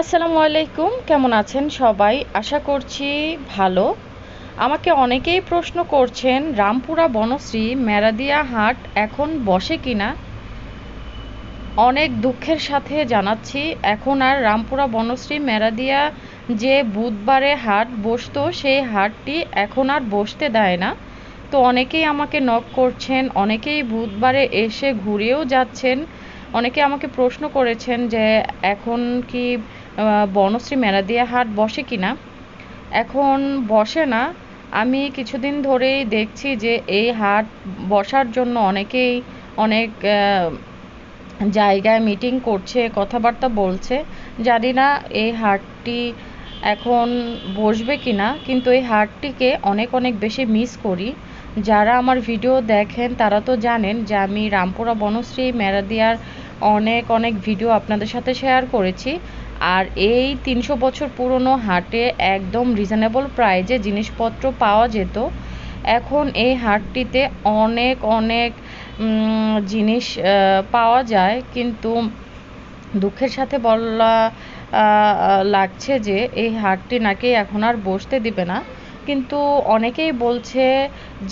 আসসালামু আলাইকুম, কেমন আছেন সবাই? আশা করছি ভালো। আমাকে অনেকেই প্রশ্ন করছেন, রামপুরা বনশ্রী মেরাদিয়া হাট এখন বসে কিনা? অনেক দুঃখের সাথে জানাচ্ছি, এখন আর রামপুরা বনশ্রী মেরাদিয়া যে বুধবারে হাট বসতো, সেই হাটটি এখন আর বসতে দেয় না। তো অনেকেই আমাকে নক করছেন, অনেকেই বুধবারে এসে ঘুরেও যাচ্ছেন, অনেকে আমাকে প্রশ্ন করেছেন যে এখন কি বনশ্রী মেলাদিয়া হাট বসে কি না এখন বসে না। আমি কিছুদিন ধরেই দেখছি যে এই হাট বসার জন্য অনেকেই অনেক জায়গায় মিটিং করছে, কথাবার্তা বলছে। জানি না এই হাটটি এখন বসবে কি না কিন্তু এই হাটটিকে অনেক অনেক বেশি মিস করি। যারা আমার ভিডিও দেখেন, তারা তো জানেন যে আমি রামপুরা বনশ্রী মেরাদিয়ার অনেক অনেক ভিডিও আপনাদের সাথে শেয়ার করেছি। আর এই তিনশো বছর পুরনো হাটে একদম রিজনেবল প্রাইজে জিনিসপত্র পাওয়া যেত। এখন এই হাটটিতে অনেক অনেক জিনিস পাওয়া যায়। কিন্তু দুঃখের সাথে বলা লাগছে যে এই হাটটি নাকি এখন আর বসতে দিবে না। কিন্তু অনেকেই বলছে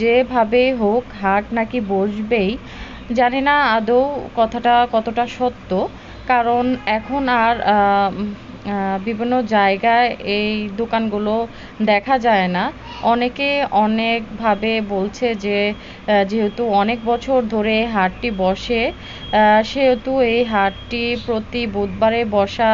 যেভাবেই হোক, হাট নাকি বসবেই। জানি না আদৌ কথাটা কতটা সত্য। কারণ এখন আর বিভিন্ন জায়গায় এই দোকানগুলো দেখা যায় না। অনেকে অনেকভাবে বলছে যে যেহেতু অনেক বছর ধরে হাটটি বসে সেহেতু এই হাটটি প্রতি বুধবারে বসা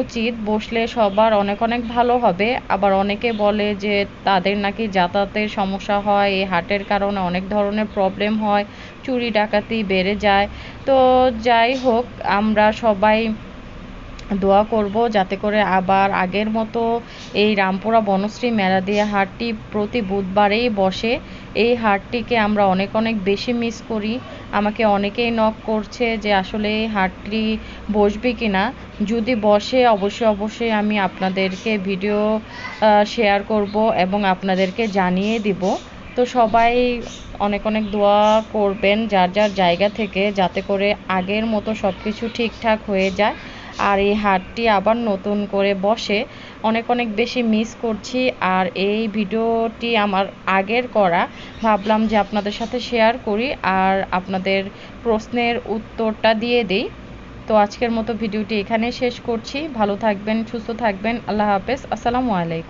উচিত। বসলে সবার অনেক অনেক ভালো হবে। আবার অনেকে বলে যে, তাদের নাকি যাতায়াতের সমস্যা হয়, এই হাটের কারণে অনেক ধরনের প্রবলেম হয়, চুরি ডাকাতি বেড়ে যায়। তো যাই হোক, আমরা সবাই দোয়া করব যাতে করে আবার আগের মতো এই রামপুরা বনশ্রী মেলা দিয়ে হাটটি প্রতি বুধবারেই বসে। এই হাটটিকে আমরা অনেক অনেক বেশি মিস করি। আমাকে অনেকেই নক করছে যে আসলে এই হাটটি বসবে কি না যদি বসে, অবশ্যই অবশ্যই আমি আপনাদেরকে ভিডিও শেয়ার করব এবং আপনাদেরকে জানিয়ে দিব। তো সবাই অনেক অনেক দোয়া করবেন যার যার জায়গা থেকে যাতে করে আগের মতো সব কিছু ঠিকঠাক হয়ে যায়। আর এই হাটটি আবার নতুন করে বসে। অনেক অনেক বেশি মিস করছি আর এই ভিডিওটি আমার আগের করা। ভাবলাম যে আপনাদের সাথে শেয়ার করি আর আপনাদের প্রশ্নের উত্তরটা দিয়ে দিই। তো আজকের মতো ভিডিওটি এখানে শেষ করছি। ভালো থাকবেন, সুস্থ থাকবেন। আল্লাহ হাফেজ। আসসালামু আলাইকুম।